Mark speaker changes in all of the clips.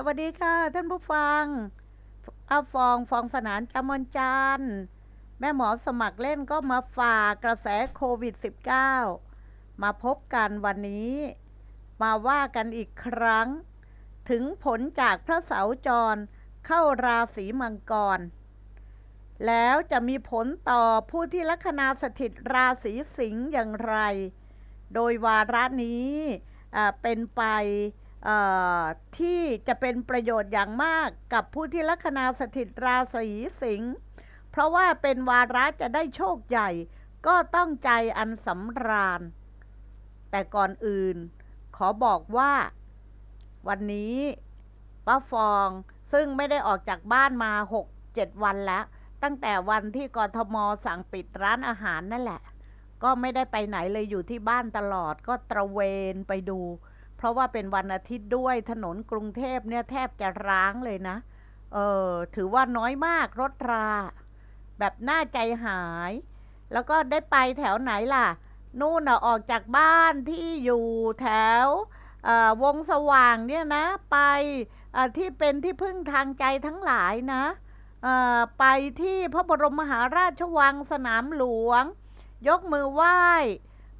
Speaker 1: สวัสดีค่ะ ท่านผู้ฟังอาฟองฟองสนานจำมนจันแม่หมอสมัครเล่นก็มาฝากกระแสโควิด -19 มาพบกันวันนี้ มาว่ากันอีกครั้ง ถึงผลจากพระเสาจรเข้าราศีมังกร แล้วจะมีผลต่อผู้ที่ลัคนาสถิตราศีสิงห์อย่างไร โดยวาระนี้อ่าเป็นไป ที่จะเป็นประโยชน์อย่างมากกับผู้ที่ลัคนาสถิตราศีสิงห์เพราะว่าเป็นวาระจะได้โชคใหญ่ ก็ต้องใจอันสำราญ แต่ก่อนอื่น ขอบอกว่า วันนี้ป้าฟองซึ่งไม่ได้ออกจากบ้านมา 6-7 วันแล้ว ตั้งแต่วันที่กรทมสั่งปิดร้านอาหารนั่นแหละ ก็ไม่ได้ไปไหนเลยอยู่ที่บ้านตลอดก็ตระเวนไปดู เพราะว่าเป็นวันอาทิตย์ด้วยถนนกรุงเทพเนี่ยแทบจะร้างเลยนะ เออถือว่าน้อยมากรถรา แบบน่าใจหาย แล้วก็ได้ไปแถวไหนล่ะ นู่นออกจากบ้านที่อยู่แถววงสว่างเนี่ยนะ ไปที่เป็นที่พึ่งทางใจทั้งหลายนะไปที่พระบรมมหาราชวังสนามหลวง ยกมือไหว้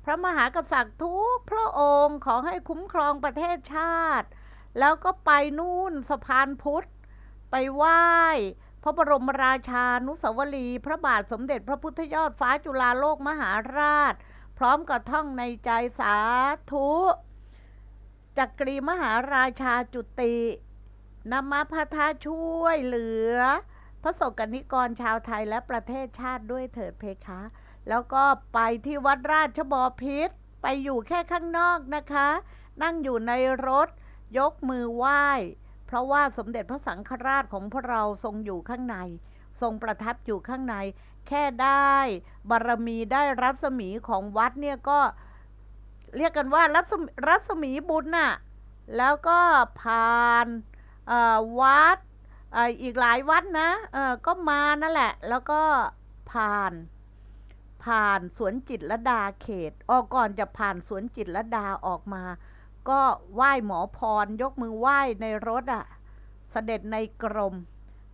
Speaker 1: ระมหากษัตริย์ทุกพระองค์ขอให้คุ้มครองประเทศชาติ แล้วก็ไปนู่นสะพานพุทธ ไปไหว้พระบรมราชานุสาวรีพระบาทสมเด็จพระพุทธยอดฟ้าจุฬาโลกมหาราช พร้อมกับท่องในใจสาธุจักรีมหาราชาจุตินำมาพระทาช่วยเหลือ พระสกนิกรชาวไทยและประเทศชาติด้วยเถิดเพคะ แล้วก็ไปที่วัดราชบพิตรไปอยู่แค่ข้างนอกนะคะ นั่งอยู่ในรถ ยกมือไหว้ เพราะว่าสมเด็จพระสังฆราชของพวกเราทรงอยู่ข้างใน ทรงประทับอยู่ข้างใน แค่ได้บารมีได้รัศมีของวัดเนี่ยก็เรียกกันว่ารัศมรัศมีบุญน่ะ แล้วก็ผ่านวัดออีกหลายวัดนะก็มานั่นแหละ แล้วก็ผ่าน ผ่านสวนจิตรดาเขตออกก่อนจะผ่านสวนจิตรดาออกมา ก็ไหว้หมอพรยกมือไหว้ในรถอะ่ะ เสด็จในกรม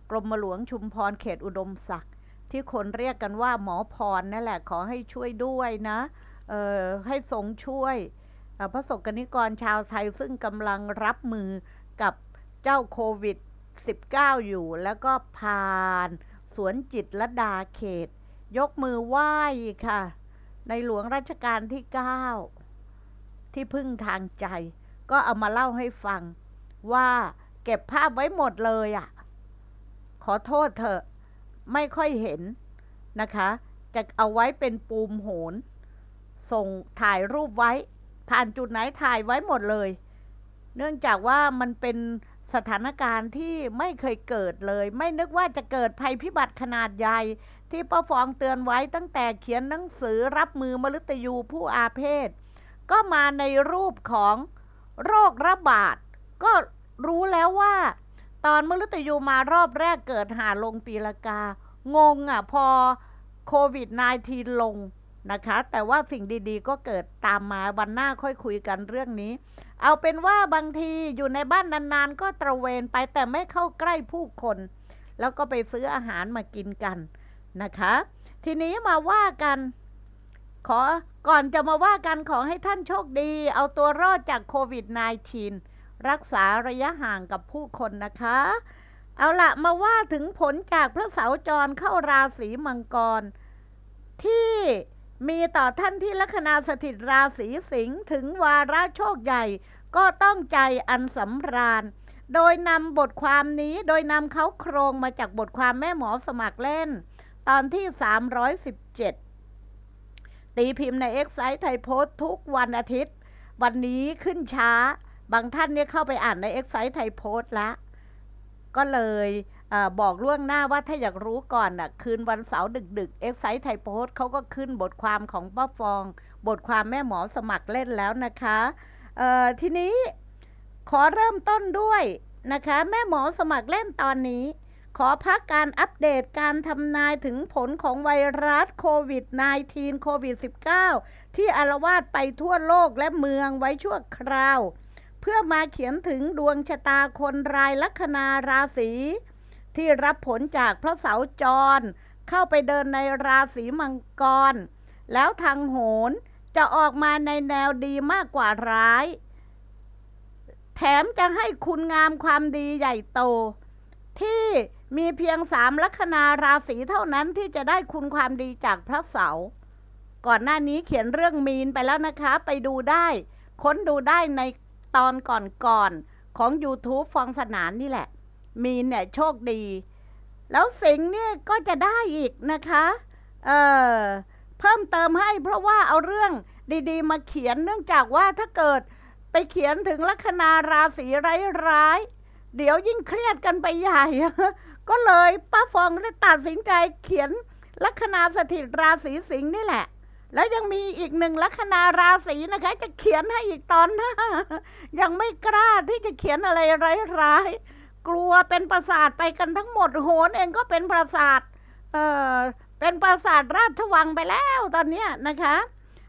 Speaker 1: กรมหลวงชุมพรเขตอุดมศักดิ์ที่คนเรียกกันว่าหมอพรนั่นแหละขอให้ช่วยด้วยนะเออให้ทรงช่วยพระสกนิกรชาวไทยซึ่งกำลังรับมือกับเจ้าโควิด 19 อยู่แล้วก็ผ่านสวนจิตรดาเขต ยกมือไหว้ค่ะ ในหลวงรัชกาลที่ 9 ที่พึ่งทางใจ ก็เอามาเล่าให้ฟัง ว่าเก็บภาพไว้หมดเลยอะ่ะ ขอโทษเถอะ ไม่ค่อยเห็นนะคะ จะเอาไว้เป็นปูมโหน ส่งถ่ายรูปไว้ ผ่านจุดไหนถ่ายไว้หมดเลย เนื่องจากว่ามันเป็นสถานการณ์ที่ไม่เคยเกิดเลย ไม่นึกว่าจะเกิดภัยพิบัติขนาดใหญ่ ที่ป้าฟองเตือนไว้ตั้งแต่เขียนหนังสือรับมือมฤตยูผู้อาเพศ ก็มาในรูปของโรคระบาด ก็รู้แล้วว่า ตอนมฤตยูมารอบแรกเกิดหาลงปีละกา งงอะพอโควิด -19 ลงนะคะ แต่ว่าสิ่งดีๆ ก็เกิดตามมาวันหน้าค่อยคุยกันเรื่องนี้ เอาเป็นว่าบางทีอยู่ในบ้านนานๆ ก็ตระเวนไปแต่ไม่เข้าใกล้ผู้คน แล้วก็ไปซื้ออาหารมากินกัน นะคะ ทีนี้มาว่ากัน ขอก่อนจะมาว่ากันขอให้ท่านโชคดี เอาตัวรอดจากโควิด -19 รักษาระยะห่างกับผู้คนนะคะ เอาละมาว่าถึงผลจากพระเสาจรเข้าราศีมังกร ที่มีต่อท่านที่ลัคนาสถิตราศีสิงห์ถึงวาระโชคใหญ่ ก็ต้องใจอันสำราญ โดยนำบทความนี้โดยนำเขาโครงมาจากบทความแม่หมอสมัครเล่น ตอนที่ 317 ตีพิมพ์ในเอ็กไซต์ไทยโพสต์ทุกวันอาทิตย์ วันนี้ขึ้นช้า บางท่านเนี่ยเข้าไปอ่านในเอ็กไซต์ไทยโพสต์แล้วก็เลยเอบอกล่วงหน้าว่าถ้าอยากรู้ก่อนน่ะ คืนวันเสาร์ดึกๆเอ็กไซต์ไทยโพสต์เขาก็ขึ้นบทความของป้าฟอง บทความแม่หมอสมัครเล่นแล้วนะคะทีนี้ขอเริ่มต้นด้วยนะคะ แม่หมอสมัครเล่นตอนนี้ ขอพักการอัปเดตการทำนายถึงผลของไวรัสโควิด -19 โควิด -19 ที่อารวาสไปทั่วโลกและเมืองไว้ชั่วคราว เพื่อมาเขียนถึงดวงชะตาคนรายลัคนาราศีที่รับผลจากพระเสาจร เข้าไปเดินในราศีมังกร แล้วทางโหนจะออกมาในแนวดีมากกว่าร้าย แถมจะให้คุณงามความดีใหญ่โต ที่ มีเพียงสามลัคนาราศีเท่านั้นที่จะได้คุณความดีจากพระเสาก่อนหน้านี้เขียนเรื่องมีนไปแล้วนะคะ ไปดูได้ ค้นดูได้ในตอนก่อนๆของ YouTube ฟองสนานนี่แหละ มีนเนี่ยโชคดี แล้วสิงเนี่ยก็จะได้อีกนะคะเออเพิ่มเติมให้เพราะว่าเอาเรื่องดีๆ มาเขียนเนื่องจากว่าถ้าเกิดไปเขียนถึงลัคนาราศีร้ายๆเดี๋ยวยิ่งเครียดกันไปใหญ่ ก็เลยป้าฟองได้ตัดสินใจเขียนลัคนาสถิตราศีสิงห์นี่แหละ แล้วยังมีอีกหนึ่งลัคนาราศีนะคะ จะเขียนให้อีกตอนหน้ายังไม่กล้าที่จะเขียนอะไรร้ายๆกลัวเป็นประสาทไปกันทั้งหมดโหนเองก็เป็นประสาทเออเป็นปราสาทราชวังไปแล้วตอนนี้นะคะ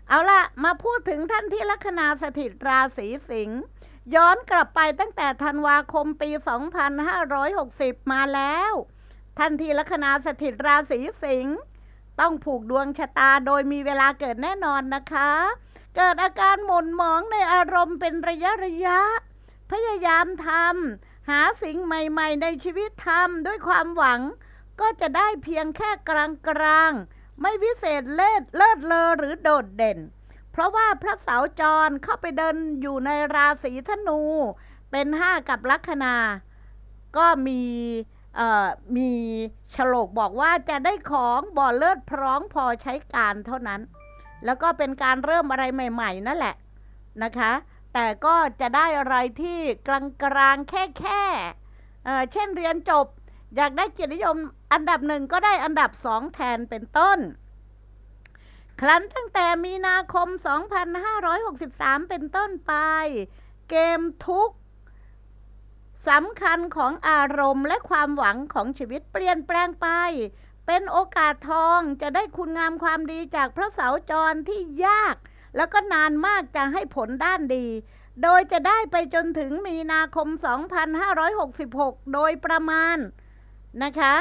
Speaker 1: เอาละมาพูดถึงท่านที่ลัคนาสถิตราศีสิงห์ ย้อนกลับไปตั้งแต่ธันวาคมปี 2560 มาแล้ว ท่านที่ลัคนาสถิตราศีสิงห์ต้องผูกดวงชะตาโดยมีเวลาเกิดแน่นอนนะคะ เกิดอาการหม่นหมองในอารมณ์เป็นระยะระยะ พยายามทำหาสิ่งใหม่ๆ ในชีวิตทำด้วยความหวัง ก็จะได้เพียงแค่กลางกลางๆไม่วิเศษเลิศเลิศเลอหรือโดดเด่น เพราะว่าพระเสาจรเข้าไปเดินอยู่ในราศีธนู เป็นห้ากับลัคนา ก็มีมีฉลกบอกว่าจะได้ของบ่อเลิศพร้อมพอใช้การเท่านั้น แล้วก็เป็นการเริ่มอะไรใหม่ ๆ นั่นแหละนะคะ แต่ก็จะได้อะไรที่กลางๆแค่แค่เเช่นเรียนจบ อยากได้เกียรตินิยมอันดับหนึ่งก็ได้อันดับสองแทนเป็นต้น ครั้นตั้งแต่มีนาคม 2563 เป็นต้นไป เกมทุกสำคัญของอารมณ์และความหวังของชีวิตเปลี่ยนแปลงไป เป็นโอกาสทองจะได้คุณงามความดีจากพระเสาจรที่ยาก แล้วก็นานมากจะให้ผลด้านดี โดยจะได้ไปจนถึงมีนาคม 2566 โดยประมาณนะคะ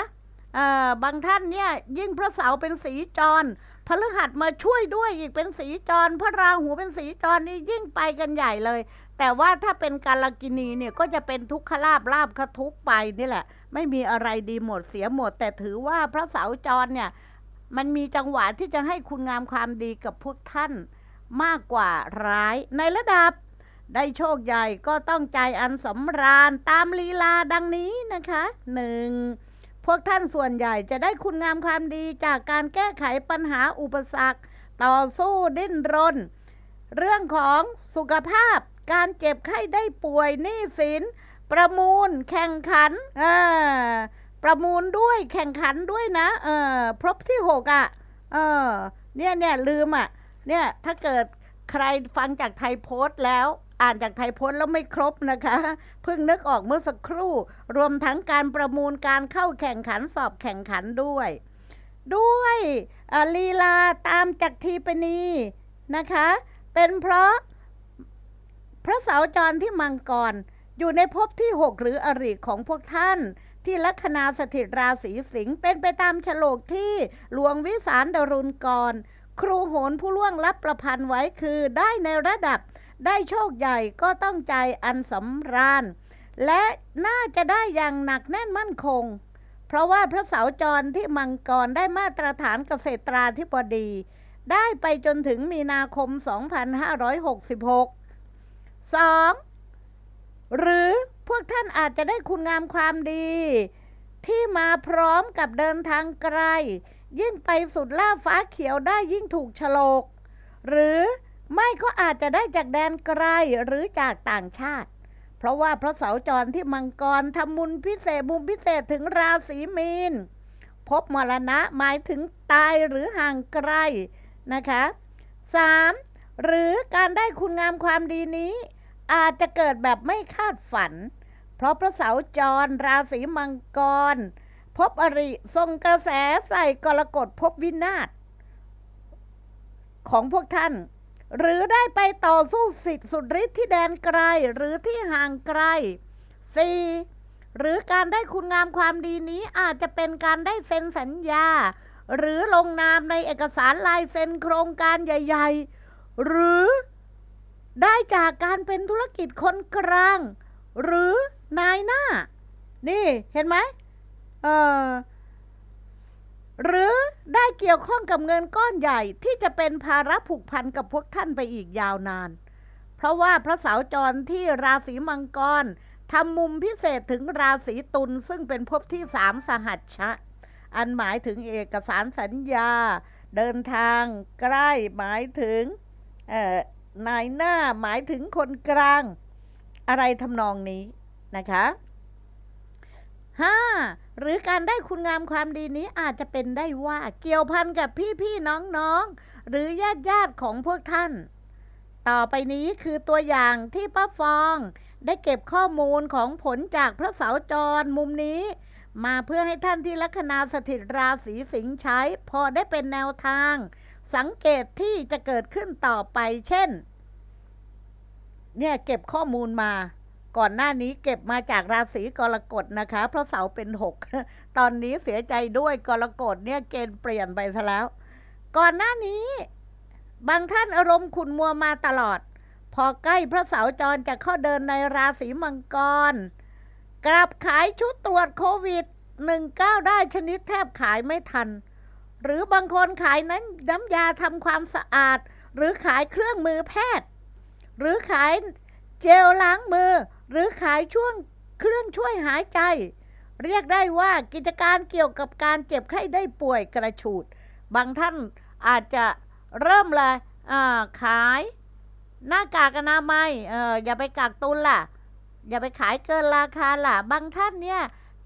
Speaker 1: บางท่านเนี่ยยิ่งพระเสาเป็นสีจร พฤหัสมาช่วยด้วยอีกเป็นสีจร พระราหูเป็นสีจรนี่ยิ่งไปกันใหญ่เลย แต่ว่าถ้าเป็นกาลกินีเนี่ยก็จะเป็นทุกขลาบลาบคทุกไปนี่แหละ ไม่มีอะไรดีหมดเสียหมด แต่ถือว่าพระเสาจรเนี่ยมันมีจังหวะที่จะให้คุณงามความดีกับพวกท่านมากกว่าร้ายในระดับได้โชคใหญ่ก็ต้องใจอันสำราญตามลีลาดังนี้นะคะหนึ่ง พวกท่านส่วนใหญ่จะได้คุณงามความดีจากการแก้ไขปัญหาอุปสรรค ต่อสู้ดิ้นรน เรื่องของสุขภาพ การเจ็บไข้ได้ป่วยหนี้สิน ประมูลแข่งขันอ่าประมูลด้วยแข่งขันด้วยนะเออพบที่หกอะเออเนี่ยเนี่ยลืมอะเนี่ยถ้าเกิดใครฟังจากไทยโพสต์แล้ว อ่านจากไทยพสต์แล้วไม่ครบนะคะ เพิ่งนึกออกเมื่อสักครู่ รวมทั้งการประมูลการเข้าแข่งขันสอบแข่งขันด้วย ด้วยลีลาตามจากทีปณีนะคะ เป็นเพราะ พระเสาจรที่มังกร อยู่ในภพที่6หรืออริของพวกท่าน ที่ลัคนาสถิตราศีสิงห์เป็นไปตามฉลกที่หลวงวิสารดรุณกร ครูโหนผู้ล่วงลับประพันธ์ไว้คือได้ในระดับ ได้โชคใหญ่ก็ต้องใจอันสำราญ และน่าจะได้อย่างหนักแน่นมั่นคง เพราะว่าพระเสาจรที่มังกรได้มาตรฐานเกษตราธิบดี ได้ไปจนถึงมีนาคม 2566 2. หรือพวกท่านอาจจะได้คุณงามความดี ที่มาพร้อมกับเดินทางไกล ยิ่งไปสุดล่าฟ้าเขียวได้ยิ่งถูกฉลก หรือ ไม่ก็อาจจะได้จากแดนไกลหรือจากต่างชาติ เพราะว่าพระเสาจรที่มังกรทำมุญพิเศษมุมพิเศษถึงราศีมีน พบมรณะหมายถึงตายหรือห่างไกลนะคะ 3. หรือการได้คุณงามความดีนี้ อาจจะเกิดแบบไม่คาดฝัน เพราะพระเสาจรราศีมังกร พบอริทรงกระแสใส่กรกฎพบวินาศของพวกท่าน หรือได้ไปต่อสู้สิทธิสุดฤทธิ์ที่แดนไกลหรือที่ห่างไกล 4. หรือการได้คุณงามความดีนี้อาจจะเป็นการได้เซ็นสัญญา หรือลงนามในเอกสารลายเซ็นโครงการใหญ่ ๆ หรือได้จากการเป็นธุรกิจคนกลาง หรือนายหน้า นี่เห็นไหมเออ หรือได้เกี่ยวข้องกับเงินก้อนใหญ่ที่จะเป็นภาระผูกพันกับพวกท่านไปอีกยาวนาน เพราะว่าพระเสาจรที่ราศีมังกรทำมุมพิเศษถึงราศีตุลซึ่งเป็นภพที่สามสหัชชะ อันหมายถึงเอกสารสัญญา เดินทางใกล้หมายถึงนายหน้าหมายถึงคนกลาง อะไรทำนองนี้นะคะ ห้าหรือการได้คุณงามความดีนี้อาจจะเป็นได้ว่าเกี่ยวพันกับพี่ๆน้องๆหรือญาติญาติของพวกท่าน ต่อไปนี้คือตัวอย่างที่ป้าฟอง ได้เก็บข้อมูลของผลจากพระเสาจรมุมนี้ มาเพื่อให้ท่านที่ลัคนาสถิตราศีสิงห์ใช้ พอได้เป็นแนวทาง สังเกตที่จะเกิดขึ้นต่อไปเช่น เนี่ยเก็บข้อมูลมา ก่อนหน้านี้เก็บมาจากราศีกรกฎนะคะ เพราะเสาเป็นหกตอนนี้เสียใจด้วยกรกฎเนี่ยเกณฑ์เปลี่ยนไปซะแล้ว ก่อนหน้านี้ บางท่านอารมณ์ขุนมัวมาตลอด พอใกล้พระเสาจรจะเข้าเดินในราศีมังกร กลับขายชุดตรวจโควิด19ได้ชนิดแทบขายไม่ทัน หรือบางคนขายนั้นน้ำยาทำความสะอาด หรือขายเครื่องมือแพทย์ หรือขาย เจลล้างมือ หรือขายช่วงเครื่องช่วยหายใจ เรียกได้ว่ากิจการเกี่ยวกับการเจ็บไข้ได้ป่วยกระฉูด บางท่านอาจจะเริ่มเลยขายหน้ากากอนามัยเอออย่าไปกักตุนล่ะ อย่าไปขายเกินราคาล่ะ บางท่านเนี่ย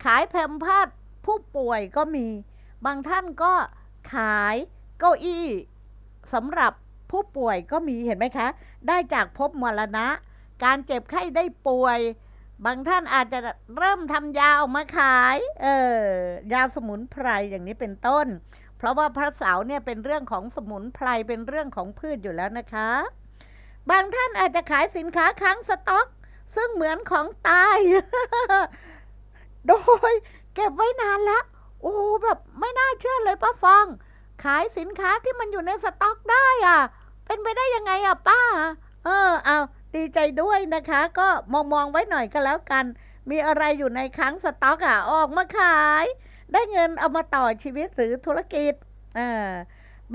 Speaker 1: ขายแผ่นพัดผู้ป่วยก็มี บางท่านก็ขายเก้าอี้สำหรับผู้ป่วยก็มีเห็นไหมคะ ได้จากภพมรณะ การเจ็บไข้ได้ป่วย บางท่านอาจจะเริ่มทำยาออกมาขาย เออยาสมุนไพรอย่างนี้เป็นต้น เพราะว่าพระเสาเนี่ยเป็นเรื่องของสมุนไพรเป็นเรื่องของพืชอยู่แล้วนะคะ บางท่านอาจจะขายสินค้าค้างสต็อก ซึ่งเหมือนของตาย โดยเก็บไว้นานแล้วโอ้แบบไม่น่าเชื่อเลยป้าฟอง ขายสินค้าที่มันอยู่ในสต็อกได้อะ เป็นไปได้ยังไงอะป้า เออเอา ดีใจด้วยนะคะ ก็มองมองๆไว้หน่อยก็แล้วกัน มีอะไรอยู่ในค้างสต็อกอะออกมาขาย ได้เงินเอามาต่อชีวิตหรือธุรกิจเออ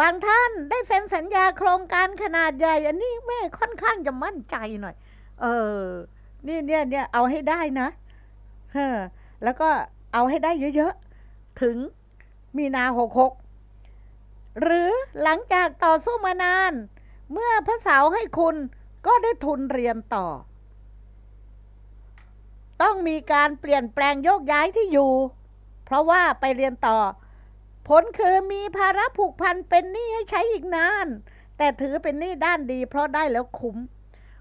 Speaker 1: บางท่านได้เซ็นสัญญาโครงการขนาดใหญ่ อันนี้แม่ค่อนข้างจะมั่นใจหน่อย เออ นี่เนี่ยเนี่ยเอาให้ได้นะเฮ้อแล้วก็เอาให้ได้เยอะๆ ถึงมีนาหกหกหรือหลังจากต่อสู้มานาน เมื่อพระเสาร์ให้คุณ ก็ได้ทุนเรียนต่อ ต้องมีการเปลี่ยนแปลงโยกย้ายที่อยู่ เพราะว่าไปเรียนต่อ ผลคือมีภาระผูกพันเป็นหนี้ให้ใช้อีกนาน แต่ถือเป็นหนี้ด้านดี เพราะได้แล้วคุ้ม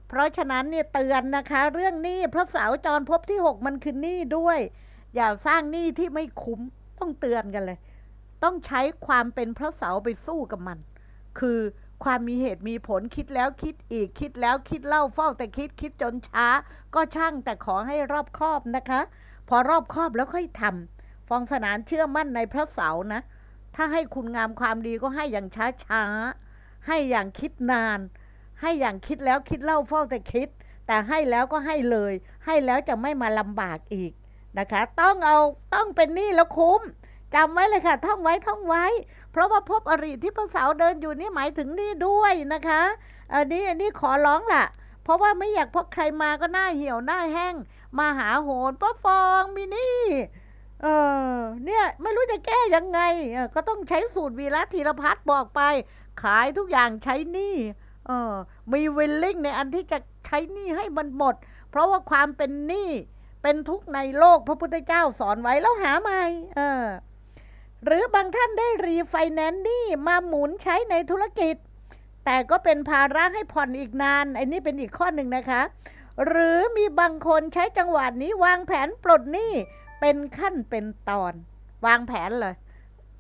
Speaker 1: เพราะฉะนั้นเนี่ยเตือนนะคะ เรื่องหนี้พระเสาร์จรภพที่ 6 มันคือหนี้ด้วย อย่าสร้างหนี้ที่ไม่คุ้มต้องเตือนกันเลย ต้องใช้ความเป็นพระเสาไปสู้กับมัน คือ ความมีเหตุมีผลคิดแล้วคิดอีกคิดแล้วคิดเล่าเฝ้าแต่คิดคิดจนช้า ก็ช่างแต่ขอให้รอบคอบนะคะ พอรอบคอบแล้วค่อยทำฟองสนานเชื่อมั่นในพระเสาร์นะ ถ้าให้คุณงามความดีก็ให้อย่างช้าช้าให้อย่างคิดนาน ให้อย่างคิดแล้วคิดเล่าเฝ้าแต่คิด แต่ให้แล้วก็ให้เลย ให้แล้วจะไม่มาลำบากอีกนะคะ ต้องเอาต้องเป็นหนี้แล้วคุ้ม จำไว้เลยค่ะ ท่องไว้ท่องไว้ เพราะว่าพบอริที่พระเสาร์เดินอยู่นี่หมายถึงนี่ด้วยนะคะอันนี้อันนี้ขอร้องล่ะ เพราะว่าไม่อยากพบใครมาก็หน้าเหี่ยวหน้าแห้ง มาหาโหนป้าฟองมินี่เออเนี่ยไม่รู้จะแก้ยังไงก็ต้องใช้สูตรวีระธีรพัฒน์บอกไป ขายทุกอย่างใช้นี้เออมีวิลลิ่งในอันที่จะใช้นี้ให้มันหมด เพราะว่าความเป็นนี้เป็นทุกในโลกพระพุทธเจ้าสอนไว้แล้วหาใหม่เออ หรือบางท่านได้รีไฟแนนซ์นี้มาหมุนใช้ในธุรกิจ แต่ก็เป็นภาระให้ผ่อนอีกนาน อันนี้เป็นอีกข้อหนึ่งนะคะ หรือมีบางคนใช้จังหวะนี้วางแผนปลดหนี้เป็นขั้นเป็นตอน วางแผนเลย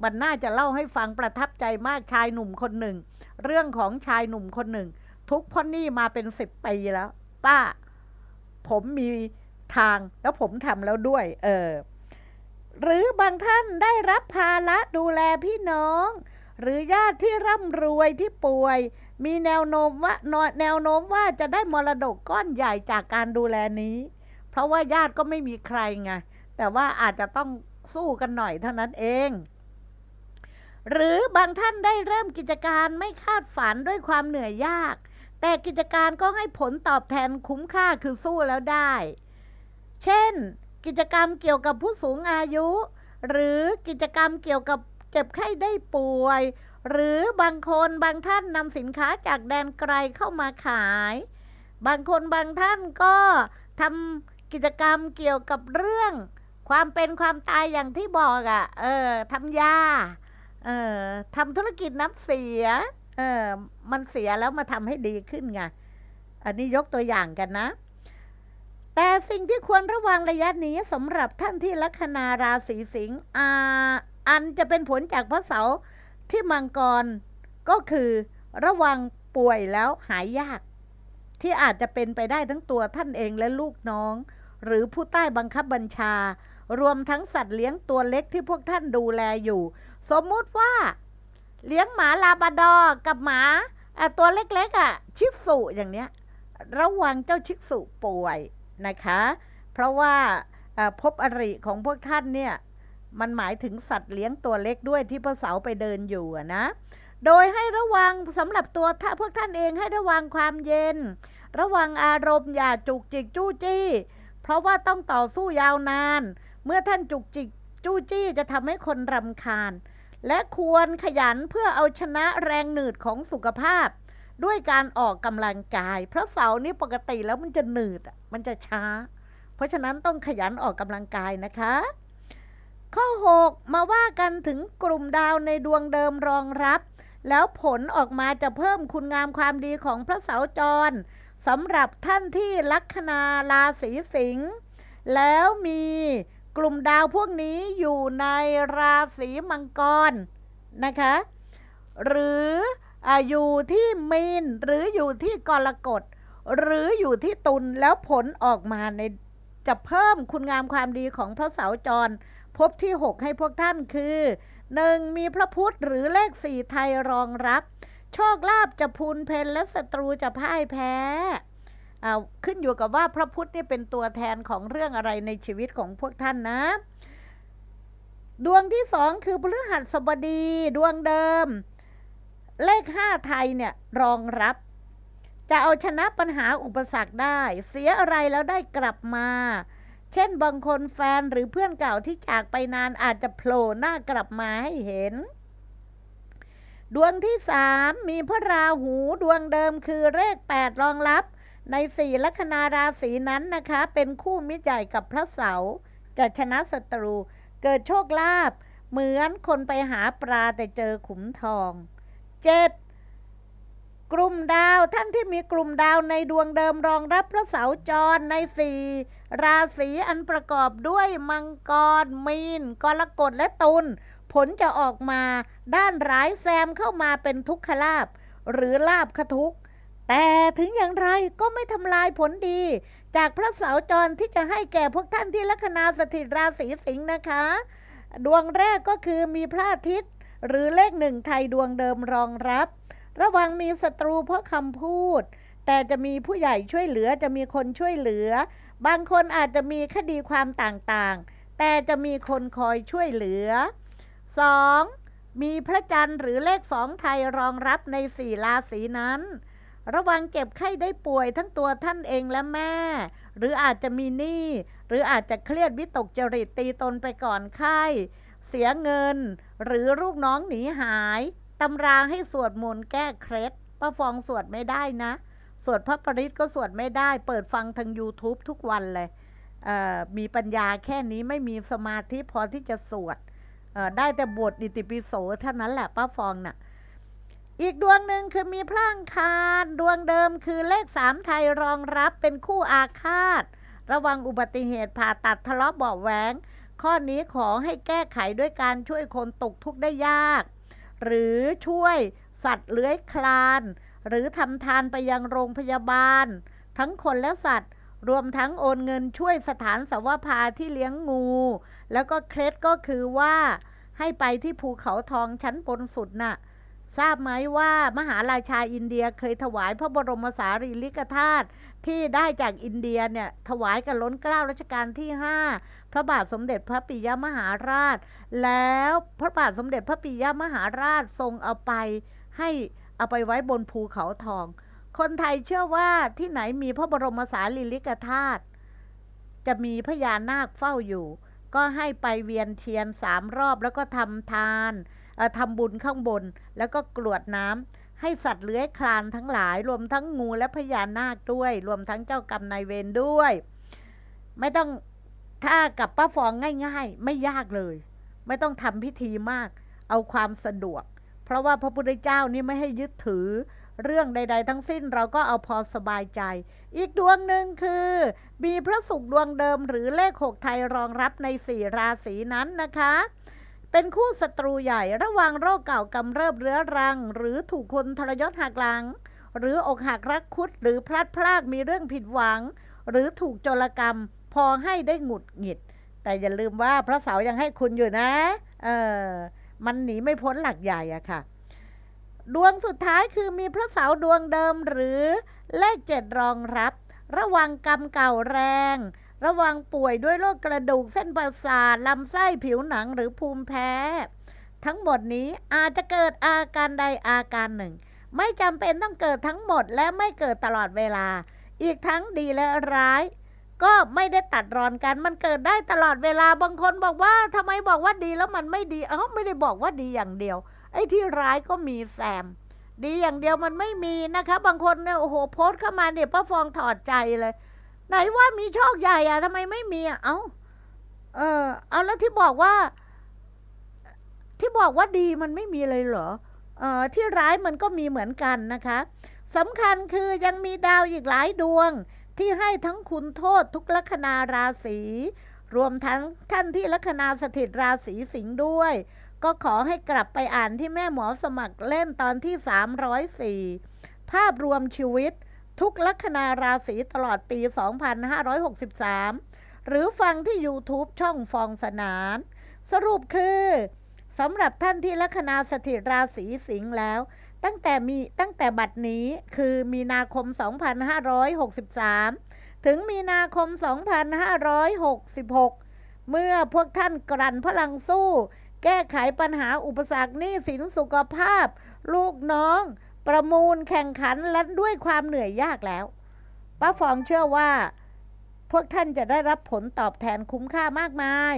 Speaker 1: มันน่าจะเล่าให้ฟังประทับใจมากชายหนุ่มคนหนึ่ง เรื่องของชายหนุ่มคนหนึ่ง ทุกข์เพราะหนี้มาเป็นสิบปีแล้ว ป้า ผมมีทางแล้วผมทำแล้วด้วย เออ หรือบางท่านได้รับภาระดูแลพี่น้อง หรือญาติที่ร่ำรวยที่ป่วย มีแนวโน้มว่าแนวโน้มว่าจะได้มรดกก้อนใหญ่จากการดูแลนี้ เพราะว่าญาติก็ไม่มีใครไงแต่ว่าอาจจะต้องสู้กันหน่อยเท่านั้นเอง หรือบางท่านได้เริ่มกิจการไม่คาดฝันด้วยความเหนื่อยยาก แต่กิจการก็ให้ผลตอบแทนคุ้มค่าคือสู้แล้วได้ เช่น กิจกรรมเกี่ยวกับผู้สูงอายุ หรือกิจกรรมเกี่ยวกับเจ็บไข้ได้ป่วย หรือบางคนบางท่านนำสินค้าจากแดนไกลเข้ามาขาย บางคนบางท่านก็ทำกิจกรรมเกี่ยวกับเรื่อง ความเป็นความตายอย่างที่บอกอะ่ะเออทำยาเออทำธุรกิจน้ำเสียเออมันเสียแล้วมาทำให้ดีขึ้นไงอันนี้ยกตัวอย่างกันนะ แต่สิ่งที่ควรระวังระยะนี้สำหรับท่านที่ลัคนาราศีสิงห์อันจะเป็นผลจากพระเสาร์ที่มังกรก็คือระวังป่วยแล้วหายยาก ที่อาจจะเป็นไปได้ทั้งตัวท่านเองและลูกน้อง หรือผู้ใต้บังคับบัญชา รวมทั้งสัตว์เลี้ยงตัวเล็กที่พวกท่านดูแลอยู่ สมมุติว่า เลี้ยงหมาลาบาดอกับหมาตัวเล็กๆอะ ชิสุอย่างเนี้ย ระวังเจ้าชิสุป่วย นะคะ เพราะว่าพบอริของพวกท่านเนี่ย มันหมายถึงสัตว์เลี้ยงตัวเล็กด้วยที่พระเสาไปเดินอยู่นะ โดยให้ระวังสำหรับตัวพวกท่านเองให้ระวังความเย็น ระวังอารมณ์อย่าจุกจิกจู้จี้ เพราะว่าต้องต่อสู้ยาวนาน เมื่อท่านจุกจิกจู้จี้จะทำให้คนรำคาญ และควรขยันเพื่อเอาชนะแรงหนืดของสุขภาพ ด้วยการออกกำลังกาย เพราะเสาร์นี้ปกติแล้วมันจะหนืดมันจะช้า เพราะฉะนั้นต้องขยันออกกำลังกายนะคะ ข้อ 6 มาว่ากันถึงกลุ่มดาวในดวงเดิมรองรับ แล้วผลออกมาจะเพิ่มคุณงามความดีของพระเสาจรสำหรับท่านที่ลัคนาราศีสิงห์แล้วมีกลุ่มดาวพวกนี้อยู่ในราศีมังกรนะคะ หรือ อยู่ที่มีนหรืออยู่ที่กรกฎหรืออยู่ที่ตุลแล้วผลออกมาในจะเพิ่มคุณงามความดีของพระเสาจร พบที่ 6 ให้พวกท่านคือ 1. มีพระพุธหรือเลขสี่ไทยรองรับ โชคลาภจะพูนเพนและศัตรูจะพ่ายแพ้อ่าขึ้นอยู่กับว่าพระพุธนี่เป็นตัวแทนของเรื่องอะไรในชีวิตของพวกท่านนะ ดวงที่สองคือพฤหัสบดีดวงเดิม เลขห้าไทยเนี่ยรองรับ จะเอาชนะปัญหาอุปสรรคได้ เสียอะไรแล้วได้กลับมา เช่นบางคนแฟนหรือเพื่อนเก่าที่จากไปนานอาจจะโผล่หน้ากลับมาให้เห็น ดวงที่สามมีพระราหูดวงเดิมคือเลขแปดรองรับ ในสี่ลัคนาราศีนั้นนะคะ เป็นคู่มิตรใหญ่กับพระเสาร์จะชนะศัตรู เกิดโชคลาภเหมือนคนไปหาปลาแต่เจอขุมทอง เจ็ดกลุ่มดาวท่านที่มีกลุ่มดาวในดวงเดิมรองรับพระเสาจรในสี่ราศีอันประกอบด้วยมังกร มีน กรกฎและตุลผลจะออกมาด้านร้ายแซมเข้ามาเป็นทุกขลาบ หรือลาบขทุก แต่ถึงอย่างไรก็ไม่ทำลายผลดี จากพระเสาจรที่จะให้แก่พวกท่านที่ลัคนาสถิตราศีสิงห์นะคะ ดวงแรกก็คือมีพระอาทิตย์ หรือเลขหนึ่งไทยดวงเดิมรองรับ ระวังมีศัตรูเพราะคำพูด แต่จะมีผู้ใหญ่ช่วยเหลือจะมีคนช่วยเหลือ บางคนอาจจะมีคดีความต่างๆ แต่จะมีคนคอยช่วยเหลือ 2. มีพระจันทร์หรือเลขสองไทยรองรับในสี่ราศีนั้น ระวังเจ็บไข้ได้ป่วยทั้งตัวท่านเองและแม่ หรืออาจจะมีหนี้หรืออาจจะเครียดวิตกจริตตีตนไปก่อนไข้ เสียเงิน หรือลูกน้องหนีหายตำราให้สวดมนต์แก้เคล็ดป้าฟองสวดไม่ได้นะ สวดพระปริตก็สวดไม่ได้ เปิดฟังทาง YouTube ทุกวันเลยเมีปัญญาแค่นี้ไม่มีสมาธิพอที่จะสวดได้แต่บทอิติปิโสเท่านั้นแหละป้าฟองน่ะอีกดวงหนึ่งคือมีพระอังคารดวงเดิมคือเลขสามไทยรองรับเป็นคู่อาฆาต ระวังอุบัติเหตุผ่าตัดทะเลาะเบาแหวง ข้อนี้ขอให้แก้ไขด้วยการช่วยคนตกทุกข์ได้ยาก หรือช่วยสัตว์เลื้อยคลาน หรือทำทานไปยังโรงพยาบาล ทั้งคนและสัตว์ รวมทั้งโอนเงินช่วยสถานสวภาที่เลี้ยงงู แล้วก็เคล็ดก็คือว่า ให้ไปที่ภูเขาทองชั้นบนสุดน่ะทราบไหมว่ามหาราชาอินเดียเคยถวายพระบรมสารีริกธาตุที่ได้จากอินเดียเนี่ยถวายกับล้นเกล้ารัชกาลที่ 5 พระบาทสมเด็จพระปิยมหาราช แล้วพระบาทสมเด็จพระปิยมหาราชทรงเอาไปให้เอาไปไว้บนภูเขาทอง คนไทยเชื่อว่าที่ไหนมีพระบรมสารีริกธาตุจะมีพญานาคเฝ้าอยู่ ก็ให้ไปเวียนเทียนสามรอบแล้วก็ทำทานทำบุญข้างบน แล้วก็กรวดน้ำให้สัตว์เลื้อยคลานทั้งหลาย รวมทั้งงูและพญานาคด้วย รวมทั้งเจ้ากรรมนายเวรด้วย ไม่ต้อง ถ้ากับป้าฟองง่ายๆ ไม่ยากเลย ไม่ต้องทำพิธีมาก เอาความสะดวก เพราะว่าพระพุทธเจ้านี่ไม่ให้ยึดถือ เรื่องใด ๆ ทั้งสิ้นเราก็เอาพอสบายใจ อีกดวงหนึ่งคือ มีพระศุกร์ดวงเดิมหรือเลขหกไทยรองรับในสี่ราศีนั้นนะคะ เป็นคู่ศัตรูใหญ่ระวังโรคเก่ากำเริบเรื้อรัง หรือถูกคนทรยศหักหลัง หรืออกหักรักคุดหรือพลัดพรากมีเรื่องผิดหวัง หรือถูกโจรกรรม พอให้ได้หงุดหงิด แต่อย่าลืมว่าพระเสาร์ยังให้คุณอยู่นะ เออมันหนีไม่พ้นหลักใหญ่อะค่ะ ดวงสุดท้ายคือมีพระเสาร์ดวงเดิมหรือเลขเจ็ดรองรับ ระวังกรรมเก่าแรง ระวังป่วยด้วยโรคกระดูกเส้นประสาทลำไส้ผิวหนังหรือภูมิแพ้ ทั้งหมดนี้อาจจะเกิดอาการใดอาการหนึ่ง ไม่จำเป็นต้องเกิดทั้งหมดและไม่เกิดตลอดเวลา อีกทั้งดีและร้าย ก็ไม่ได้ตัดรอนกันมันเกิดได้ตลอดเวลาบางคนบอกว่าทำไมบอกว่าดีแล้วมันไม่ดีเอ้าไม่ได้บอกว่าดีอย่างเดียว ไอ้ที่ร้ายก็มีแซม ดีอย่างเดียวมันไม่มีนะคะ บางคนเนี่ยโอ้โหโพสต์เข้ามาเนี่ยป้าฟองถอดใจเลย ไหนว่ามีโชคใหญ่อะทำไมไม่มีอะเอ้าเออเอาแล้วที่บอกว่า ที่บอกว่าดีมันไม่มีเลยเหรอเออที่ร้ายมันก็มีเหมือนกันนะคะสำคัญคือยังมีดาวอีกหลายดวง ที่ให้ทั้งคุณโทษทุกลัคนาราศีรวมทั้งท่านที่ลัคนาสถิตราศีสิงห์ด้วย ก็ขอให้กลับไปอ่านที่แม่หมอสมัครเล่นตอนที่ 304 ภาพรวมชีวิต ทุกลัคนาราศีตลอดปี 2563 หรือฟังที่ YouTube ช่องฟองสนาน สรุปคือสำหรับท่านที่ลัคนาสถิตราศีสิงห์แล้ว ตั้งแต่มีตั้งแต่บัดนี้คือมีนาคม 2563 ถึงมีนาคม 2566 เมื่อพวกท่านกลั่นพลังสู้ แก้ไขปัญหาอุปสรรคหนี้สินสุขภาพ ลูกน้อง ประมูลแข่งขันและด้วยความเหนื่อยยากแล้วป้าฟองเชื่อว่า พวกท่านจะได้รับผลตอบแทนคุ้มค่ามากมาย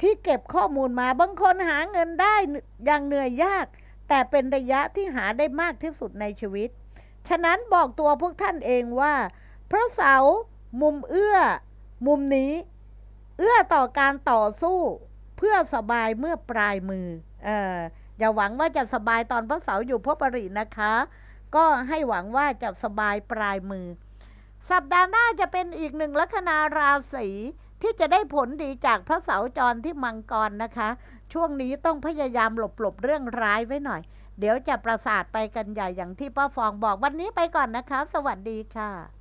Speaker 1: ที่เก็บข้อมูลมาบางคนหาเงินได้อย่างเหนื่อยยาก แต่เป็นระยะที่หาได้มากที่สุดในชีวิต ฉะนั้นบอกตัวพวกท่านเองว่า พระเสาร์มุมเอื้อ มุมนี้ เอื้อต่อการต่อสู้เพื่อสบายเมื่อปลายมือเอออย่าหวังว่าจะสบายตอนพระเสาร์อยู่พบปรินะคะ ก็ให้หวังว่าจะสบายปลายมือ สัปดาห์หน้าจะเป็นอีกหนึ่งลัคนาราศีที่จะได้ผลดีจากพระเสาร์จรที่มังกรนะคะ ช่วงนี้ต้องพยายามหลบหลบเรื่องร้ายไว้หน่อย เดี๋ยวจะประสาทไปกันใหญ่อย่างที่ป้าฟองบอกวันนี้ไปก่อนนะคะ สวัสดีค่ะ